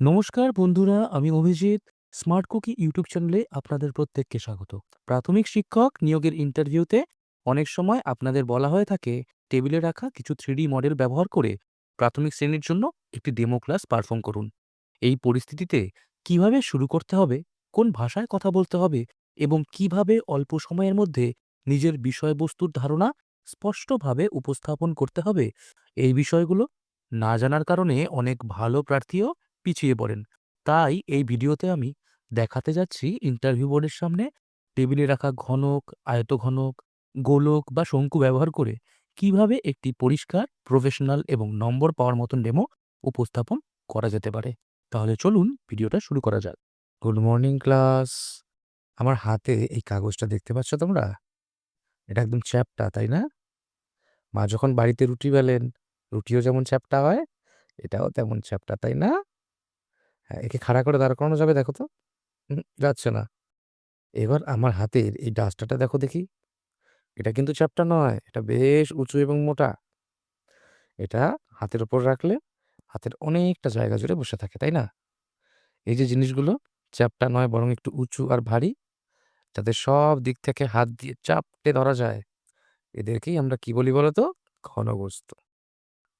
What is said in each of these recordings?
নমস্কার বন্ধুরা, আমি অভিজিৎ। স্মার্ট কুকি ইউটিউব চ্যানেলে আপনাদের প্রত্যেককে স্বাগত। প্রাথমিক শিক্ষক নিয়োগের ইন্টারভিউতে অনেক সময় আপনাদের বলা হয়ে থাকে টেবিলে রাখা কিছু 3D মডেল ব্যবহার করে প্রাথমিক শ্রেণির জন্য একটি ডেমো ক্লাস পারফর্ম করুন। এই পরিস্থিতিতে কীভাবে শুরু করতে হবে, কোন ভাষায় কথা বলতে হবে এবং কীভাবে অল্প সময়ের মধ্যে নিজের বিষয়বস্তুর ধারণা স্পষ্টভাবে উপস্থাপন করতে হবে, এই বিষয়গুলো না জানার কারণে অনেক ভালো প্রার্থীও পিছিয়ে পড়েন। তাই এই ভিডিওতে আমি দেখাতে যাচ্ছি ইন্টারভিউ বোর্ডের সামনে টেবিলে রাখা ঘনক, আয়তঘনক, গোলক বা শঙ্কু ব্যবহার করে কীভাবে একটি পরিষ্কার, প্রফেশনাল এবং নম্বর পাওয়ার মতন ডেমো উপস্থাপন করা যেতে পারে। তাহলে চলুন ভিডিওটা শুরু করা যাক। Good morning class. আমার হাতে এই কাগজটা দেখতে পাচ্ছ তোমরা? এটা একদম চ্যাপ্টা, তাই না? মা যখন বাড়িতে রুটি বেলেন, রুটিও যেমন চ্যাপ্টা হয়, এটাও তেমন চ্যাপ্টা, তাই না? হ্যাঁ, একে খাড়া করে দাঁড় করানো যাবে দেখো তো? যাচ্ছে না। এবার আমার হাতের এই ডাস্টারটা দেখো দেখি। এটা কিন্তু চ্যাপ্টা নয়, এটা বেশ উঁচু এবং মোটা। এটা হাতের ওপর রাখলে হাতের অনেকটা জায়গা জুড়ে বসে থাকে, তাই না? এই যে জিনিসগুলো চ্যাপ্টা নয় বরং একটু উঁচু আর ভারী, যাদের সব দিক থেকে হাত দিয়ে চাপটে ধরা যায়, এদেরকেই আমরা কি বলি বলো তো? ঘনবস্তু।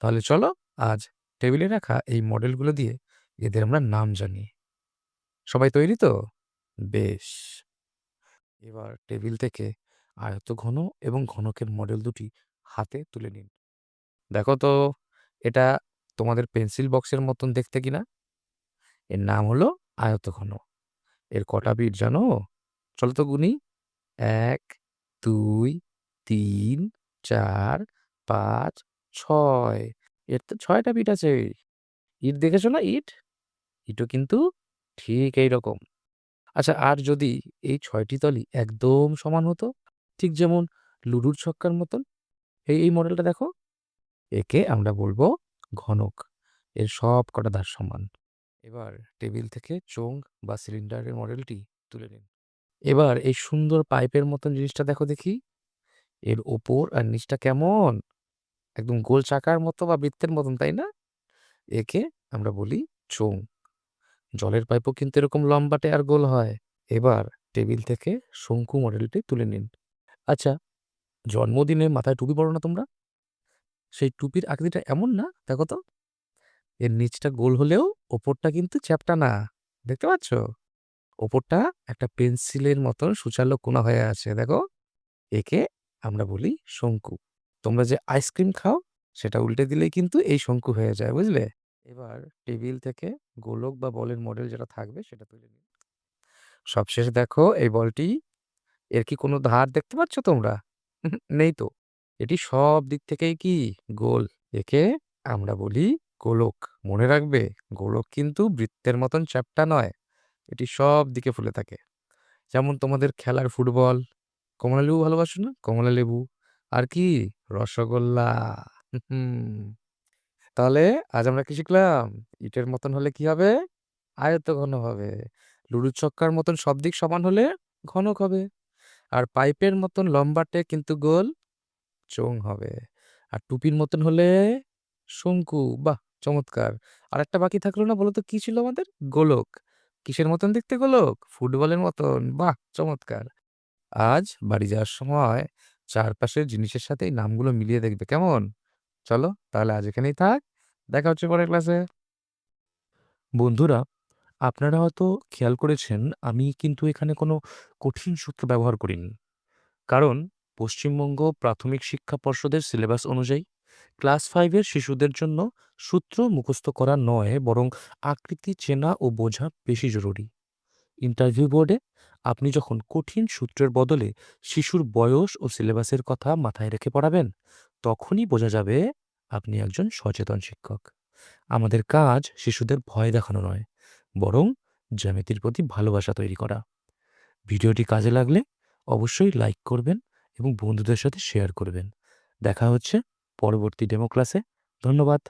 তাহলে চলো আজ টেবিলে রাখা এই মডেলগুলো দিয়ে এদের আমরা নাম জানি। সবাই তৈরি তো? বেশ। এবার টেবিল থেকে আয়ত ঘন এবং ঘনকের মডেল দুটি হাতে তুলে নিন। দেখো তো এটা তোমাদের পেন্সিল বক্সের মতন দেখতে কিনা? এর নাম হলো আয়ত ঘন এর কটা বিট জানো? চলো তো গুনি। ১, ২, ৩, ৪, ৫, ৬ এর তো ৬ টা বিট আছে। ইট দেখেছ না ইট? ইটও কিন্তু ঠিক এই রকম আচ্ছা আর যদি এই ছয়টি তলই একদম সমান হতো, ঠিক যেমন লুডুর ছক্কার মতন, এই, এই মডেলটা দেখো। একে আমরা বলব ঘনক। এর সব কটা ধার সমান। এবার টেবিল থেকে চোঙ বা সিলিন্ডারের মডেলটি তুলে নিন। এবার এই সুন্দর পাইপের মতন জিনিসটা দেখো দেখি। এর ওপর আর নিচটা কেমন? একদম গোল চাকার মতো বা বৃত্তের মতন, তাই না? একে আমরা বলি চোঙ। জলের পাইপও কিন্তু এরকম লম্বাটে আর গোল হয়। এবার টেবিল থেকে শঙ্কু মডেলটি তুলে নিন। আচ্ছা, জন্মদিনে মাথায় টুপি পড়ো না তোমরা? সেই টুপির আকৃতিটা এমন না, দেখো তো। এর নিচটা গোল হলেও ওপরটা কিন্তু চ্যাপ্টা না। দেখতে পাচ্ছ? ওপরটা একটা পেন্সিলের মতন সূচালো কোনা হয়ে আছে, দেখো। একে আমরা বলি শঙ্কু। তোমরা যে আইসক্রিম খাও, সেটা উল্টে দিলেই কিন্তু এই শঙ্কু হয়ে যায়, বুঝলে? এবার টেবিল থেকে গোলক বা বলের মডেল যেটা থাকবে সেটা তুলে নিন। সবশেষ দেখো এই বলটি, এর কি কোনো ধার দেখতে পাচ্ছ তোমরা? নেই তো। এটি সব দিক থেকেই কি গোল। একে আমরা বলি গোলক। মনে রাখবে গোলক কিন্তু বৃত্তের মতন চ্যাপ্টা নয়। এটি সব দিকে ফুলে থাকে। যেমন তোমাদের খেলার ফুটবল, কমলালেবু ভালোবাসো না? কমলালেবু। আর কি? রসগোল্লা। হুম। তাহলে আজ আমরা কি শিখলাম? ইটের মতন হলে কি হবে? আয়তঘন হবে। লুডুর ছক্কার মতন সব দিক সমান হলে ঘনক হবে। আর পাইপের মতন লম্বাটে কিন্তু গোল চোঙ হবে। আর টুপির মতন হলে শঙ্কু। বাহ! চমৎকার। আরেকটা বাকি থাকল না বলো তো কি ছিল আমাদের? গোলক। কিসের মতন দেখতে গোলক? ফুটবলের মতন। বাহ! চমৎকার। আজ বাড়ি যাওয়ার সময় চারপাশের জিনিসের সাথে নামগুলো মিলিয়ে দেখবে, কেমন? চলো তাহলে আজ এখানেই থাক। দেখা হচ্ছে পরের ক্লাসে। বন্ধুরা, আপনারা হয়তো খেয়াল করেছেন আমি কিন্তু এখানে কোনো কঠিন সূত্র ব্যবহার করিনি। কারণ পশ্চিমবঙ্গ প্রাথমিক শিক্ষা পর্ষদের সিলেবাস অনুযায়ী ক্লাস ফাইভের শিশুদের জন্য সূত্র মুখস্থ করা নয় বরং আকৃতি চেনা ও বোঝা বেশি জরুরি। ইন্টারভিউ বোর্ডে আপনি যখন কঠিন সূত্রের বদলে শিশুর বয়স ও সিলেবাসের কথা মাথায় রেখে পড়াবেন, তখনই বোঝা যাবে আপনি একজন সচেতন শিক্ষক। আমাদের কাজ শিশুদের ভয় দেখানো নয়, বরং জ্যামিতির প্রতি ভালোবাসা তৈরি করা। ভিডিওটি কাজে লাগলে অবশ্যই লাইক করবেন এবং বন্ধুদের সাথে শেয়ার করবেন। দেখা হচ্ছে পরবর্তী ডেমো ক্লাসে। ধন্যবাদ।